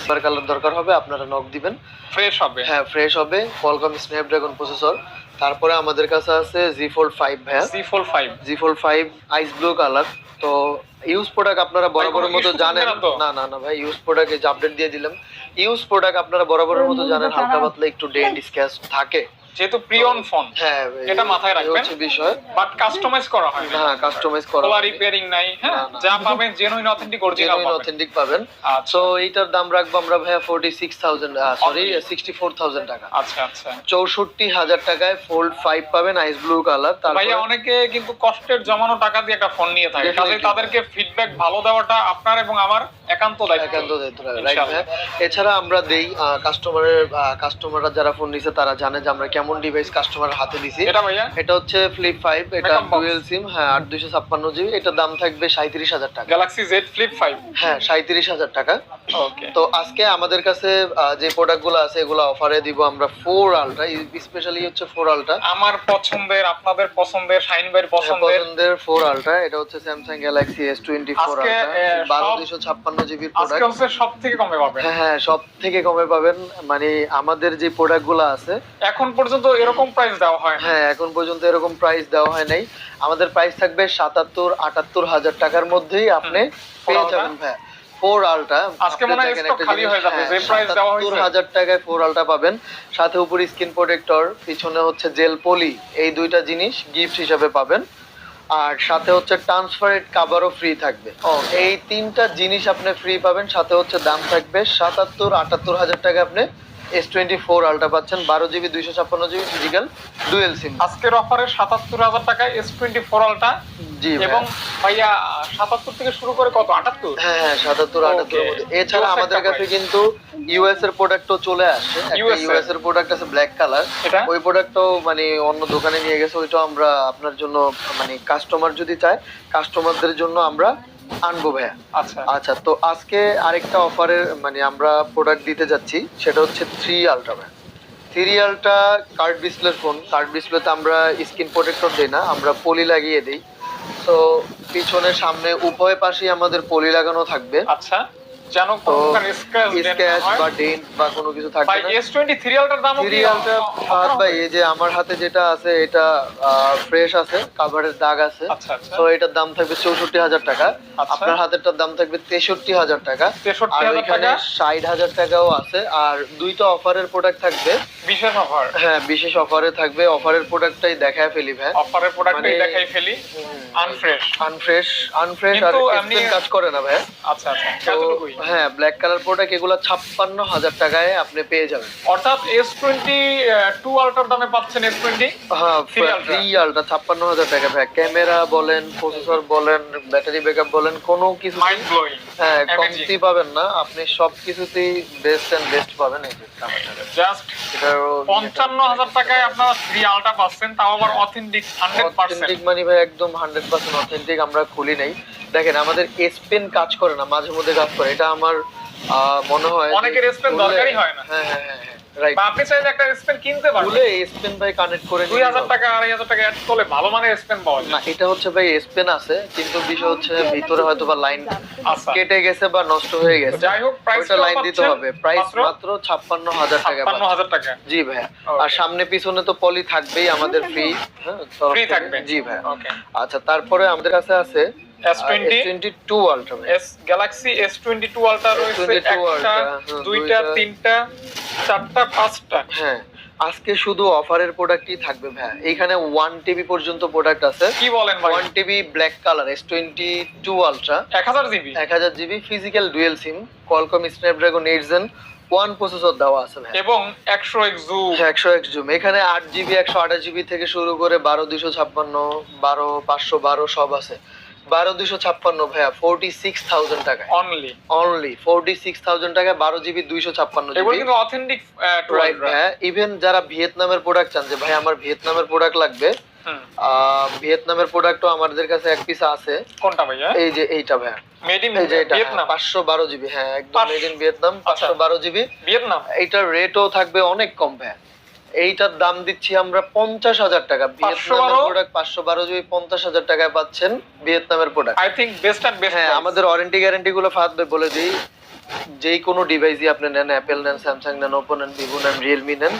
Silver colour দরকার হবে আপনারা নক দিবেন। ফ্রেশ হবে। হ্যাঁ ফ্রেশ হবে। কলকম স্ন্যাপড্রাগন প্রসেসর তারপরে আমাদের কাছে আছে জি ফোল্ড ফাইভ ভাইয়া। Z fold five Z fold five ice blue colour তো ইউজ প্রোডাক্ট আপনারা বরাবরের মতো জানেন। না তো? না না না ভাই ইউজ প্রোডাক্ট এই যে আপডেট দিয়ে দিলাম। ইউজ প্রোডাক্ট আপনারা বরাবরের মতো জানেন হালকা পাতলা একটু ডেন্ট স্ক্যাচ থাকে। যেহেতু প্রিয়ন ফোন হ্যাঁ এটা মাথায় রাখবেন। বিষয়। বাট কাস্টমাইজ করা হয়। না হ্যাঁ কাস্টমাইজ করা রিপেয়ারিং নাই হ্যাঁ। যা পাবেন জেনুইন অথেন্টিক অরিজিনাল পাবেন। অথেন্টিক পাবেন। আচ্ছা। সো এইটার দাম রাখব আমরা ভাইয়া forty six thousand sorry sixty four thousand টাকা। আচ্ছা আচ্ছা। চৌষট্টি হাজার টাকায় ফোল্ড ফাইভ পাবেন আইস ব্লু কালার ভাইয়া অনেকে কিন্তু কষ্টের জমানো টাকা দিয়ে একটা ফোন নিয়ে থাকে. কাজে তাদেরকে ফিডব্যাক ভালো দেওয়াটা আপনার এবং আমার একান্ত দায়িত্ব। একান্ত দায়িত্ব। ভাইয়া? এছাড়া আমরা দেই কাস্টমারের কাস্টমাররা যারা ফোন নিছে তারা জানে যে আমরা কেমন ডিভাইস কাস্টমার হাতে দিছি। এটা ভাইয়া? এটা হচ্ছে ফ্লিপ ফাইভ এটা Makeup box। ডুয়েল সিম হ্যাঁ আট দুইশো ছাপ্পান্ন জিবি। এটার দাম থাকবে সাঁত্রিশ হাজার টাকা। গ্যালাক্সি জেড ফ্লিপ ফাইভ হ্যাঁ সাঁত্রিশ হাজার টাকা। ওকে তো আজকে আমাদের কাছে যে প্রোডাক্টগুলো আছে এগুলো অফারে দিব আমরা ফোর আলটা স্পেশালি হচ্ছে ফোর আলটা আমার পছন্দের আপনাদের পছন্দের শাইন ভাইয়ের পছন্দের। পছন্দের ফোর আলটা এটা হচ্ছে Samsung Galaxy S twenty four আজকে, আলটা আহ, বারো সব- দুইশো ছাপ্পান্ন জিবির আজকে প্রোডাক্ট হচ্ছে সব থেকে কমে পাবেন। হ্যাঁ হ্যাঁ সব থেকে কমে পাবেন। মানে আমাদের যে প্রোডাক্টগুলো আছে এখন পর্যন্ত এরকম প্রাইস দেওয়া হয় হ্যাঁ এখন পর্যন্ত এরকম প্রাইস দেওয়া হয় নাই। আমাদের প্রাইস থাকবে সাতাত্তর আটাত্তর হাজার টাকার মধ্যেই আপনি পেয়ে যাবেন ভাই ফোর আলটা আজকে মনে হয় stock খালি যাবে, যে price দেওয়া হয়েছে। হাজার টাকায় ফোর আলটা পাবেন। সাথে উপরে স্কিন প্রোটেক্টর পিছনে হচ্ছে জেল পলি এই দুইটা জিনিস গিফট হিসাবে পাবেন। আর সাথে হচ্ছে ট্রান্সফারেট কাভারও ফ্রি থাকবে। এই তিনটা জিনিস আপনি ফ্রি পাবেন সাথে হচ্ছে দাম থাকবে সাতাত্তর আটাত্তর হাজার টাকা আপনি এস টোয়েন্টি ফোর আলটা পাচ্ছেন বারো জিবি দুইশো ছাপ্পান্ন জিবি ফিজিক্যাল ডুয়েল সিম আজকের অফারে সাতাত্তর হাজার টাকায় এস টোয়েন্টি ফোর আলটা জি এবং ভাইয়া সাতাত্তর থেকে শুরু করে কত আটাত্তর? হ্যাঁ হ্যাঁ সাতাত্তর আটাত্তর এছাড়া আমাদের কাছে কিন্তু ইউএস এর প্রোডাক্টও চলে আসে? ইউএস এর। প্রোডাক্ট আছে ব্ল্যাক কালার ওই প্রোডাক্টও মানে অন্য দোকানে নিয়ে গেছে ওইটাও আমরা আপনার জন্য মানে কাস্টমার যদি চায় কাস্টমারদের জন্য আমরা আনব ভাইয়া। আচ্ছা। আচ্ছা তো আজকে আরেকটা অফারের মানে আমরা প্রোডাক্ট দিতে যাচ্ছি সেটা হচ্ছে থ্রি আলট্রা ভাইয়া। থ্রি আলট্রা কার্ড ডিসপ্লের ফোন কার্ড ডিসপ্লেতে আমরা স্ক্রিন প্রোটেক্টর দিই না আমরা পলি লাগিয়ে দিই। তো পিছনে সামনে উভয় পাশেই আমাদের পলি লাগানো থাকবে। আচ্ছা। যেন কোনো স্ক্র্যাচ স্ক্র্যাচ বা ডেন্ট বা কোনো কিছু থাকবে না। আলটার দাম ভাই এই যে আমার হাতে যেটা আছে এটা ফ্রেশ আছে কাভারের দাগ আছে। আচ্ছা আচ্ছা। তো এটার দাম থাকবে চৌষট্টি হাজার টাকা। আচ্ছা। আপনার হাতেরটার দাম থাকবে তেষট্টি হাজার টাকা। তেষট্টি আর হাজার ওইখানে টাকা? ষাট হাজার টাকাও আছে। আর দুইটা অফারের প্রোডাক্ট থাকবে। বিশেষ অফার হ্যাঁ বিশেষ অফারে থাকবে। অফারের প্রোডাক্টটাই দেখায় ফেলি ভাই। অফারের প্রোডাক্টটাই মানে- দেখাই ফেলি। আনফ্রেশ আনফ্রেশ আনফ্রেশ আর কাজ করে না ভাই। আচ্ছা আচ্ছা। হ্যাঁ ব্ল্যাক কালার প্রোডাক্ট এগুলো ছাপ্পান্ন হাজার টাকায় আপনি পেয়ে যাবেন। অর্থাৎ এস টোয়েন্টি টু আলটার দামে পাচ্ছেন এস টোয়েন্টি হ্যাঁ Three Ultra। থ্রি আলটা ছাপ্পান্ন হাজার টাকা। ভাই ক্যামেরা বলেন প্রসেসর বলেন ব্যাটারি ব্যাকআপ বলেন কোনো কিছু মাইন্ড ব্লোয়িং হ্যাঁ. কমতি পাবেন না। আপনি সব কিছুতেই বেস্ট এন্ড বেস্ট পাবেন এই জাস্ট পঞ্চান্ন হাজার টাকায় আপনারা থ্রি আলটা পাচ্ছেন তাও আবার অথেন্টিক হান্ড্রেড পার্সেন্ট মানে ভাই একদম হান্ড্রেড পার্সেন্ট অথেন্টিক আমরা খুলি নাই। দেখেন আমাদের এস পেন কাজ করে না মাঝে মধ্যে কাজ করে। এটা আমার মনে হয় অনেকের Pen দরকারই হয় না। হ্যাঁ হ্যাঁ হ্যাঁ রাইট আপনি চাইলে একটা স্পেন কিনতে পারবেন খুলে এস পেন ভাই কানেক্ট করে দুই নিতে হাজার হবে। টাকা আড়াই হাজার টাকা অ্যাড করলে ভালো মানের স্পেন পাওয়া না এটা হচ্ছে ভাই এস পেন আছে কিন্তু বিষয় হচ্ছে ভিতরে হয়তো বা লাইন আচ্ছা। কেটে গেছে বা নষ্ট হয়ে গেছে। যাই হোক প্রাইস লাইন দিতে হবে। প্রাইস মাত্র ছাপ্পান্ন হাজার টাকা জি আর সামনে পিছনে তো পলি থাকবেই আমাদের ফ্রি হ্যাঁ ফ্রি থাকবে। জি ওকে আচ্ছা তারপরে আমাদের কাছে আছে আলট্রা গ্যালাক্সি আলট্রা রয়েছে একটা দুইটা। তিনটা চারটা পাঁচটা। হ্যাঁ আজকে শুধু অফারের প্রোডাক্টই থাকবে এখানে ওয়ান টিবি পর্যন্ত প্রোডাক্ট আছে। কি বলেন ভাই? One TB black colour S twenty two ultra এক হাজার জিবি এক হাজার GB physical dual sim Qualcomm Snapdragon eight gen one processor দেওয়া আছে ভাই এবং একশো এক্সু একশো এক্স জুম এখানে আট জিবি একশো আঠাশ জিবি থেকে শুরু করে বারো দুশো ছাপ্পান্ন বারো পাঁচশো বারো সব আছে। বারো দুশো ছাপ্পান্ন ভাইয়া ফোরটি সিক্স থাউজেন্ড টাকা only only forty six thousand টাকা বারো জিবি দুইশো ছাপ্পান্ন কিন্তু অথেন্টিক রাইট ভাইয়া। ইভেন যারা ভিয়েতনামের প্রোডাক্ট চান যে ভাই আমার ভিয়েতনামের প্রোডাক্ট লাগবে ভিয়েতনামের প্রোডাক্টও আমাদের কাছে এক পিস আছে। কোনটা ভাইয়া? এই যে এইটা ভাইয়া। মেড ইন এই যে এটা ভিয়েতনাম পাঁচশো বারো জিবি হ্যাঁ একদম মেড ইন ভিয়েতনাম পাঁচশো আচ্ছা। বারো জিবি। ভিয়েতনাম? এইটার রেটও থাকবে অনেক কম ভাইয়া। এইটার দাম দিচ্ছি আমরা পঞ্চাশ হাজার টাকা। ভিয়েতনামের প্রোডাক্ট পাঁচশো বারো জিবি পঞ্চাশ হাজার টাকায় পাচ্ছেন ভিয়েতনামের product I think best and best হ্যাঁ আমাদের ওয়ারেন্টি গ্যারেন্টি গুলো ভাই বলে দিই। যেই কোনো ডিভাইসই আপনি নেন অ্যাপেল নেন স্যামসাং নেন ওপো নেন ভিভো নেন রিয়েলমি নেন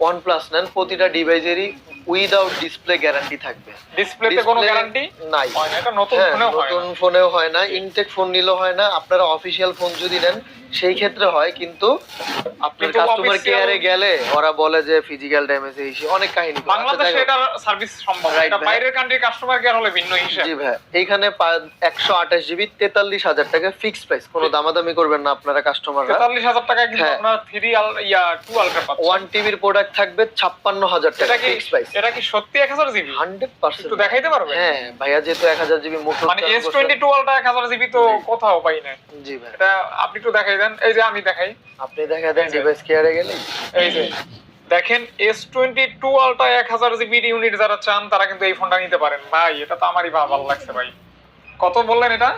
ওয়ান প্লাস নেন প্রতিটা ডিভাইসেরই উইদাউট ডিসপ্লে গ্যারান্টি থাকবে। ডিসপ্লেতে কোনো গ্যারান্টি নাই। হয় এটা নতুন হ্যাঁ ফোনেও হয় নতুন ফোনেও হয় না ইনটেক ফোন নিলেও হয় না। আপনারা অফিসিয়াল ফোন যদি নেন সেই ক্ষেত্রে হয় কিন্তু আপনার কাস্টমার কেয়ারে গেলে ওরা বলে যে ফিজিক্যাল ড্যামেজ এই অনেক কাহিনী বাংলাদেশে। এটার সার্ভিস সম্ভব এটা বাইরের কান্ট্রির কাস্টমার কেয়ার হলে ভিন্ন হিসাব। জি ভাই এইখানে একশো আঠাশ জিবি তেতাল্লিশ হাজার টাকা ফিক্স প্রাইস কোনো দামাদামি করবেন না আপনারা কাস্টমাররা তেতাল্লিশ হাজার টাকায় কিন্তু হ্যাঁ। আপনার থ্রি আল ইয়া টু আলট্রা পাচ্ছেন। ওয়ান টিভির প্রোডাক্ট থাকবে ছাপ্পান্ন হাজার টাকা এটা কি ফিক্স প্রাইস এটা কি সত্যি এক হাজার জিবি হান্ড্রেড পার্সেন্ট। একটু দেখাইতে পারবে হ্যাঁ ভাইয়া যেহেতু এক হাজার জিবি মুখ মানে এস টোয়েন্টি টু আলট্রা এক হাজার জিবি তো কোথাও পাই না। জি ভাই। এটা আপনি একটু দেখাই দেন এই যে আমি দেখাই। আপনি দেখা দেন। ডিভাইস কেয়ারে গেলে। এই যে দেখেন এস টোয়েন্টি টু আলটা এক হাজার জিবি ইউনিট যারা চান তারা কিন্তু এই ফোনটা নিতে পারেন। ভাই এটা তো আমারই ভালো লাগছে ভাই। কত বললেন এটা?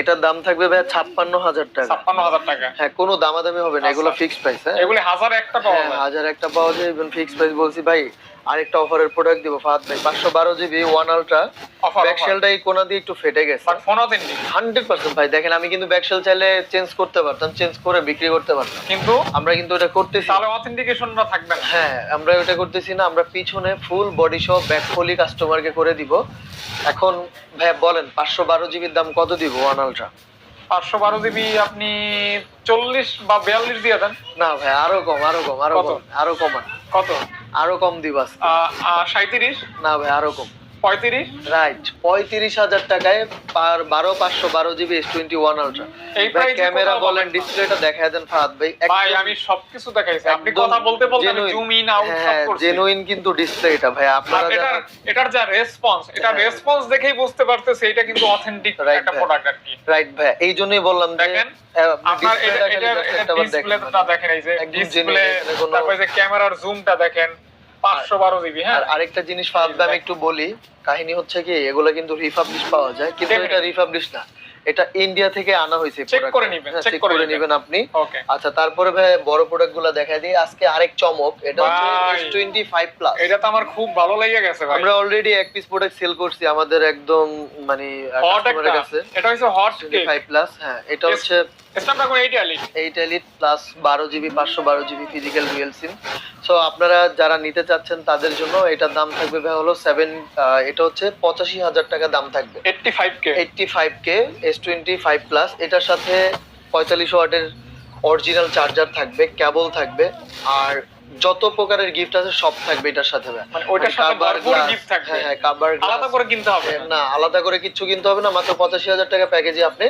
এটার দাম থাকবে ভাই ছাপ্পান্ন হাজার টাকা। ছাপ্পান্ন হাজার টাকা। হ্যাঁ কোনো দামাদামি হবে না এগুলো আচ্ছা। ফিক্সড প্রাইস হ্যাঁ। এগুলি হাজার একটা পাওয়া হ্যাঁ যায়। হাজার একটা পাওয়া যায় ইভেন ফিক্স প্রাইস বলছি ভাই আরেকটা অফারের প্রোডাক্ট দিব ফাহাদ ভাই পাঁচশো বারো জিবি ওয়ান আলট্রা অফার ব্যাকশেলটা এই কোনা দিয়ে একটু ফেটে গেছে। হান্ড্রেড পার্সেন্ট ভাই দেখেন আমি কিন্তু ব্যাকশেল চাইলে চেঞ্জ করতে পারতাম চেঞ্জ করে বিক্রি করতে পারতাম। কিন্তু আমরা কিন্তু এটা করতেছি। তাহলে অথেন্টিকেশনটা থাকবে না। হ্যাঁ আমরা ওটা করতেছি না আমরা পিছনে ফুল বডি সহ ব্যাক ফলি কাস্টমারকে করে দিব। এখন ভাই বলেন পাঁচশো বারো জিবির দাম কত দিব ওয়ান আলট্রা? পাঁচশো বারো জিবি আপনি চল্লিশ বা বিয়াল্লিশ দিয়ে দেন। না ভাই আরও কম আরও কম আরও কম আরও কমান কত? আরও কম দিব আহ সাঁত্রিশ না ভাই আরও কম। পঁয়ত্রিশ? রাইট পঁয়ত্রিশ হাজার টাকায় পার বারো পাঁচশো বারো GB S twenty one ultra এই এ ক্যামেরা বলেন ডিসপ্লেটা দেখায় দেন ফাহাদ ভাই। ভাই আমি সবকিছু দেখাইছি। আপনি কথা বলতে বলতে আমি জুম ইন আউট সব হ্যাঁ করছি। জেনুইন কিন্তু ডিসপ্লে এটা ভাই আপনারা এটার এটার যা রেসপন্স এটা হ্যাঁ। রেসপন্স দেখেই বুঝতে পারতেছে এটা কিন্তু অথেন্টিক একটা প্রোডাক্ট আর কি। রাইট ভাই এই জন্যই বললাম যে দেখেন, আপনি আপনার ডিসপ্লেটা এটা এটা ডিসপ্লেটা দেখেন এই যে ডিসপ্লে তারপরে যে ক্যামেরার জুমটা দেখেন পাঁচশো বারো জিবি হ্যাঁ। আর আরেকটা জিনিস ফাহাদ আমি একটু বলি কাহিনী হচ্ছে কি এগুলো কিন্তু রিফাবলিশ পাওয়া যায় কিন্তু এটা রিফাবলিশ না। এটা ইন্ডিয়া থেকে আনা হয়েছে Check করে নিবেন, চেক করে নেবেন। আপনি। আচ্ছা তারপরে ভাই বড় প্রোডাক্টগুলো দেখা দিই। আজকে আরেক চমক এটা হচ্ছে ভাই। টোয়েন্টি ফাইভ প্লাস এটা তো আমার খুব ভালো লেগে গেছে ভাই। আমরা অলরেডি এক পিস প্রোডাক্ট সেল করছি আমাদের একদম মানে কাস্টমারের কাছে। এটা হচ্ছে হট টোয়েন্টি ফাইভ প্লাস হ্যাঁ এটা হচ্ছে Snapdragon eight elite eight elite plus বারো জিবি পাঁচশো বারো GB physical real sim so আপনারা যারা নিতে চাচ্ছেন তাদের জন্য এটার দাম থাকবে ভাই হলো এটা হচ্ছে পঁচাশি হাজার টাকা দাম থাকবে। Eighty five K eighty five K S twenty five plus এটার সাথে পঁয়তাল্লিশ ওয়াটের অরিজিনাল চার্জার থাকবে কেবল থাকবে আর যত প্রকারের গিফট আছে সব থাকবে এটার সাথে। মানে ওইটার সাথে ভরপুর glass, থাকবে। হ্যাঁ হ্যাঁ আলাদা করে কিনতে হবে না। না আলাদা করে কিছু কিনতে হবে না মাত্র পঁচাশি হাজার টাকা প্যাকেজে আপনি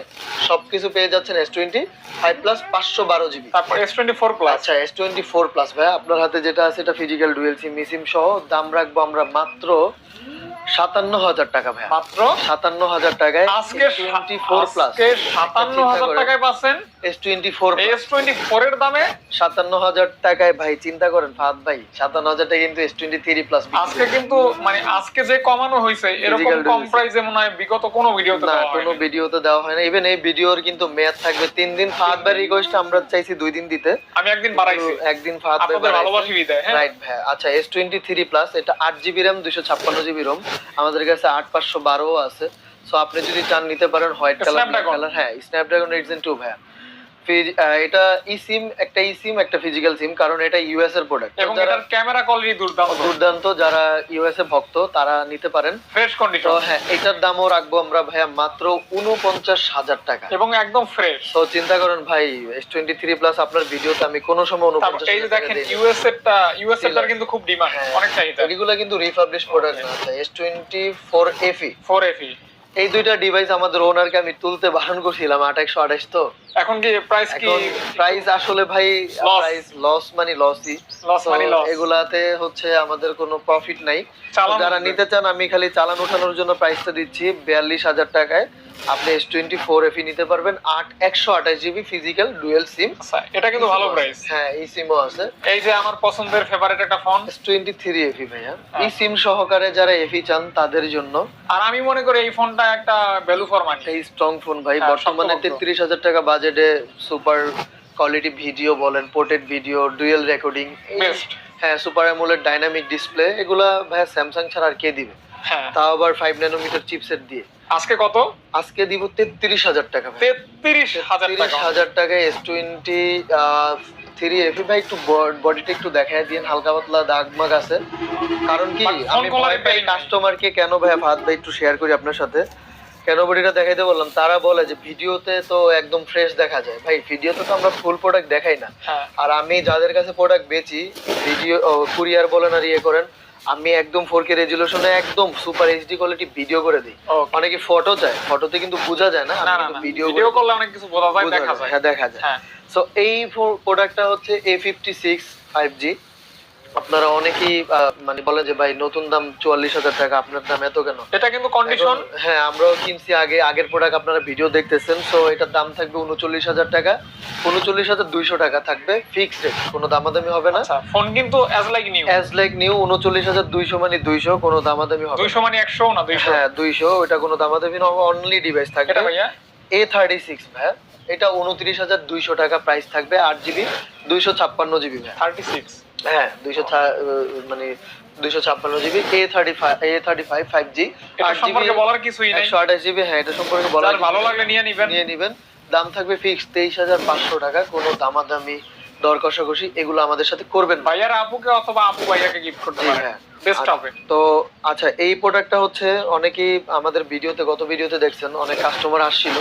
সবকিছু পেয়ে যাচ্ছেন এস টোয়েন্টি ফাইভ প্লাস পাঁচশো বারো জিবি তারপর এস টোয়েন্টি ফোর প্লাস আচ্ছা এস টোয়েন্টি ফোর প্লাস ভাই আপনার হাতে যেটা আছে এটা ফিজিক্যাল ডুয়েল সিম মিসিম সহ দাম রাখব আমরা মাত্র সাতান্ন হাজার টাকা ভাই মাত্র? সাতান্ন হাজার টাকায় আজকে টোয়েন্টি ফোর প্লাস সাতান্ন হাজার টাকায় পাচ্ছেন? S twenty four S twenty four এর দামে? সাতান্ন হাজার টাকায় ভাই চিন্তা করেন ফাহাদ ভাই সাতান্ন হাজার টাকা কিন্তু এস টোয়েন্টি থ্রি প্লাস আজকে কিন্তু মানে আজকে যে কমানো হয়েছে এরকম কম প্রাইসে মনে হয় বিগত কোনো ভিডিওতে না কোনো। ভিডিওতে দেওয়া হয় না ইভেন এই ভিডিওর কিন্তু মেয়াদ থাকবে তিন দিন। ফাহাদ ভাই রিকোয়েস্ট আমরা চাইছি দুই দিন দিতে। আমি একদিন বাড়াইছি। একদিন ফাহাদ ভাই ভালোবাসি বিদায় হ্যাঁ। রাইট ভাই আচ্ছা এস টোয়েন্টি থ্রি প্লাস এটা আট জিবি র্যাম দুশো ছাপ্পান্ন জিবি রোম আমাদের কাছে আট পাঁচশো বারো আছে সো আপনি যদি চান নিতে পারেন হোয়াইট কালার। হ্যাঁ স্ন্যাপড্রাগন এইট জেন টু ভাইয়া এটা ই সিম একটা ই সিম একটা ফিজিক্যাল সিম কারণ এটা ইউএস এর প্রোডাক্ট এবং এটার ক্যামেরা কোয়ালিটি দুর্দান্ত। দুর্দান্ত যারা ইউএস এ ভক্ত তারা নিতে পারেন। ফ্রেশ তো হ্যাঁ এটার দামও রাখব আমরা ভাইয়া মাত্র উনপঞ্চাশ হাজার টাকা। এবং একদম ফ্রেশ তো চিন্তা করেন ভাই এস টোয়েন্টি থ্রি প্লাস আপনার ভিডিওতে আমি কোনো সময় উনপঞ্চাশ এই যে দেখেন ইউএস এরটা ইউএস এরটার কিন্তু খুব ডিমান্ড হ্যাঁ। অনেক চাহিদা এগুলো কিন্তু রিফাবলিশ প্রোডাক্ট না S twenty four FE four FE এই দুইটা ডিভাইস আমাদের ওনারকে আমি তুলতে বারণ করছিলাম আট একশো আঠাশ তো। এখন কি প্রাইস কি? প্রাইস আসলে ভাই প্রাইস লস মানে লসই লস মানে এগুলাতে হচ্ছে আমাদের কোনো প্রফিট নাই। যারা নিতে চান আমি খালি চালান ওঠানোর জন্য প্রাইসটা দিচ্ছি বিয়াল্লিশ হাজার টাকায়। আপনি এস টোয়েন্টি ফোর এফি নিতে পারবেন আট একশো আঠাশ জিবি ফিজিক্যাল ডুয়েল সিম এটা কিন্তু ভালো প্রাইস হ্যাঁ এই সিমও আছে। এই যে আমার পছন্দের ফেভারিট একটা phone S twenty three FE ভাইয়া হ্যাঁ। এই সিম সহকারে যারা এফি চান তাদের জন্য। আর আমি মনে করি এই ফোনটা একটা ভ্যালু ফর মানি এই স্ট্রং ফোন ভাই হ্যাঁ, বর্তমানে। তেত্রিশ হাজার টাকা বাজেটে সুপার কোয়ালিটি ভিডিও বলেন ported video dual recording Best. হ্যাঁ সুপার অ্যামোলেড ডাইনামিক ডিসপ্লে এগুলা ভাই স্যামসাং ছাড়া আর কে দিবে? হ্যাঁ। তাও আবার ফাইভ ন্যানোমিটার চিপসেট দিয়ে। আজকে কত? আজকে দিব তেত্রিশ হাজার টাকা তেত্রিশ হাজার টাকা। এস টোয়েন্টি থ্রি এফি ভাই একটু বডিটা একটু দেখায় দিন হালকা পাতলা দাগ মাগ আছে। কারণ কি আমি ভয় পাই কাস্টমারকে কেন ভাই ভাত ভাই একটু শেয়ার করি আপনার সাথে? কেন বডিটা দেখাইতে বললাম? তারা বলে যে ভিডিওতে তো একদম ফ্রেশ দেখা যায়। ভাই ভিডিওতে তো আমরা ফুল প্রোডাক্ট দেখাই না। হ্যাঁ। আর আমি যাদের কাছে প্রোডাক্ট বেচি ভিডিও কুরিয়ার বলেন আর ইয়ে করেন আমি একদম ফোর কে রেজুলেশনে একদম সুপার এইচডি কোয়ালিটি ভিডিও করে দিই. অনেকে ফটো চায়। ফটোতে কিন্তু বোঝা যায় না। ভিডিও করলে অনেক কিছু বোঝা যায় দেখা যায়। হ্যাঁ দেখা যায়। হ্যাঁ। সো এই প্রোডাক্টটা হচ্ছে A fifty six five G আপনারা অনেকেই মানে বলে যে ভাই নতুন দাম চুয়াল্লিশ হাজার টাকা আপনার দাম এত কেন? এটা কিন্তু কন্ডিশন হ্যাঁ আমরাও কিনছি আগে আগের প্রোডাক্ট আপনারা ভিডিও দেখতেছেন। সো এটার দাম থাকবে উনচল্লিশ হাজার টাকা। উনচল্লিশ হাজার দুইশো টাকা থাকবে ফিক্সড রেট কোনো দামাদামি হবে না। আচ্ছা ফোন কিন্তু as like new as like new উনচল্লিশ হাজার দুইশো মানে দুইশো কোনো দামাদামি হবে। দুইশো মানে একশো না দুইশো? হ্যাঁ দুইশো ওটা কোনো দামাদামি না অনলি ডিভাইস থাকবে। এটা ভাইয়া? এ থার্টি সিক্স ভাই এটা উনত্রিশ হাজার দুইশো টাকা প্রাইস থাকবে আট জিবি দুইশো ছাপ্পান্ন জিবি থার্টি সিক্স হ্যাঁ দুইশো মানে দুইশো ছাপ্পান্ন GB A thirty five A thirty five five G সম্পর্কে বলার কিছুই নাই। একশো আঠাশ জিবি হ্যাঁ এটা সম্পর্কে বলার ভালো লাগলে নিয়ে নিবেন। নিয়ে নিবেন। দাম থাকবে ফিক্স তেইশ হাজার পাঁচশো টাকা কোনো দামাদামি দর কষাকষি এগুলো আমাদের সাথে করবেন ভাইয়ার আপুকে অথবা আপু ভাইয়াকে গিফট করতে পারেন। হ্যাঁ। বেস্ট হবে। তো আচ্ছা এই প্রোডাক্টটা হচ্ছে অনেকেই আমাদের ভিডিওতে গত ভিডিওতে দেখছেন অনেক কাস্টমার আসছিল।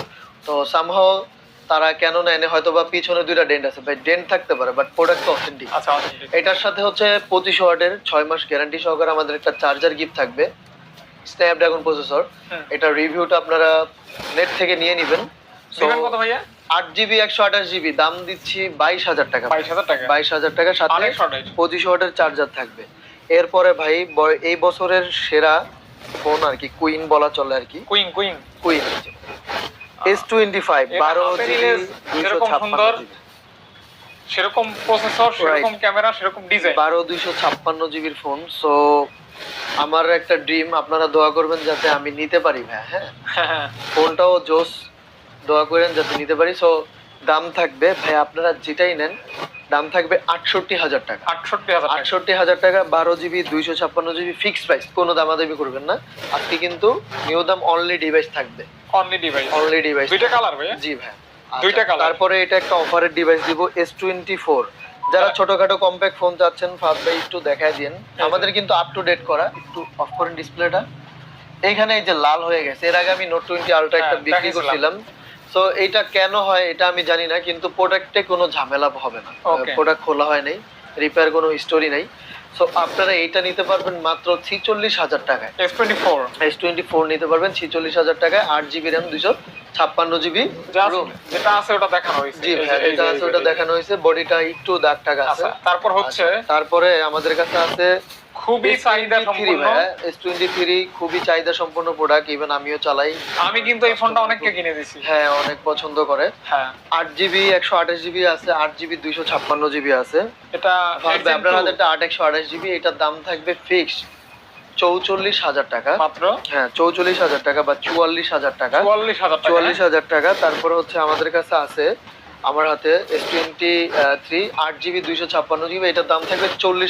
তো সামহাও তারা কেন নেয়নি? হয়তো বা পিছনে দুইটা ডেন্ট আছে। ভাই ডেন্ট থাকতে পারে বাট প্রোডাক্ট তো অথেন্টিক আচ্ছা। এটার সাথে হচ্ছে পঁচিশ ওয়াটের ছয় মাস গ্যারান্টি সহকারে আমাদের একটা চার্জার গিফট থাকবে। স্ন্যাপড্রাগন প্রসেসর এটা রিভিউটা আপনারা নেট থেকে নিয়ে নেবেন। কত ভাইয়া? আট জিবি একশো আঠাশ জিবি দাম দিচ্ছি বাইশ হাজার টাকা। বাইশ হাজার টাকা। বাইশ হাজার টাকা সাথে পঁচিশ ওয়াটের চার্জার থাকবে। এরপরে ভাই এই বছরের সেরা ফোন আর কি কুইন বলা চলে আর কি। Queen queen queen S twenty five বারো সুন্দর, সেরকম প্রসেসর সেরকম ক্যামেরা সেরকম ডিজাইন বারো দুইশো ছাপ্পান্ন জিবির ফোন সো আমার একটা ড্রিম আপনারা দোয়া করবেন যাতে আমি নিতে পারি ভাই হ্যাঁ? ফোনটাও জোস দোয়া করেন যাতে নিতে পারি সো দাম থাকবে। ভাই আপনারা যেটাই নেন দাম থাকবে আটষট্টি হাজার টাকা। আটষট্টি হাজার আটষট্টি হাজার টাকা বারো জিবি দুইশো ছাপ্পান্ন জিবি ফিক্স প্রাইস কোনো দামাদামি করবেন না। আজকে কিন্তু নিউ দাম অনলি ডিভাইস থাকবে। অনলি ডিভাইস অনলি ডিভাইস দুইটা কালার ভাইয়া জি ভাই। দুইটা আচ্ছা, colour। তারপরে এটা একটা অফারের ডিভাইস দিব এস টোয়েন্টি ফোর যারা হ্যাঁ। ছোটখাটো কম্প্যাক্ট ফোন চাচ্ছেন ফার্স্ট ভাই একটু দেখায় দিন। আমাদের কিন্তু আপ টু ডেট করা একটু অফ করেন ডিসপ্লেটা এখানে এই যে লাল হয়ে গেছে এর আগে আমি নোট টোয়েন্টি আলট্রা একটা হ্যাঁ, বিক্রি করছিলাম। সো এটা কেন হয় এটা আমি জানি না কিন্তু প্রোডাক্টে কোনো ঝামেলা হবে না। প্রোডাক্ট খোলা হয় নাই রিপেয়ার কোনো স্টোরি নাই। সো আপনারা এইটা নিতে পারবেন মাত্র ছিচল্লিশ হাজার টাকায়। S twenty four S twenty four নিতে পারবেন ছিচল্লিশ হাজার টাকায় আট জিবি র্যাম দুশো ছাপ্পান্ন জিবি যেটা আছে ওটা দেখানো হয়েছে। জি এটা আছে ওটা দেখানো হয়েছে বডিটা একটু দাগ টাগ আছে। আচ্ছা তারপর হচ্ছে আচ্ছা, তারপরে আমাদের কাছে আছে খুবই চাহিদা টোয়েন্টি থ্রি খুবই চাহিদা সম্পূর্ণ প্রোডাক্ট ইভেন আমিও চালাই। আমি কিন্তু এই ফোনটা অনেককে কিনে দিছি। হ্যাঁ অনেক পছন্দ করে। হ্যাঁ। আট জিবি একশো আঠাশ জিবি আছে আট জিবি দুইশো ছাপ্পান্ন জিবি আছে। এটা আপনার 2 হাতে একটা আট একশো আঠাশ জিবি এটার দাম থাকবে ফিক্সড চৌচল্লিশ হাজার টাকা। মাত্র? হ্যাঁ চৌচল্লিশ হাজার টাকা বা চুয়াল্লিশ হাজার টাকা। চুয়াল্লিশ হাজার টাকা। চুয়াল্লিশ হাজার টাকা। তারপরে হচ্ছে আমাদের কাছে আছে আমার হাতে এস টোয়েন্টি থ্রি আট জিবি দুইশো ছাপ্পান্ন জিবি এটার দাম থাকবে চল্লিশ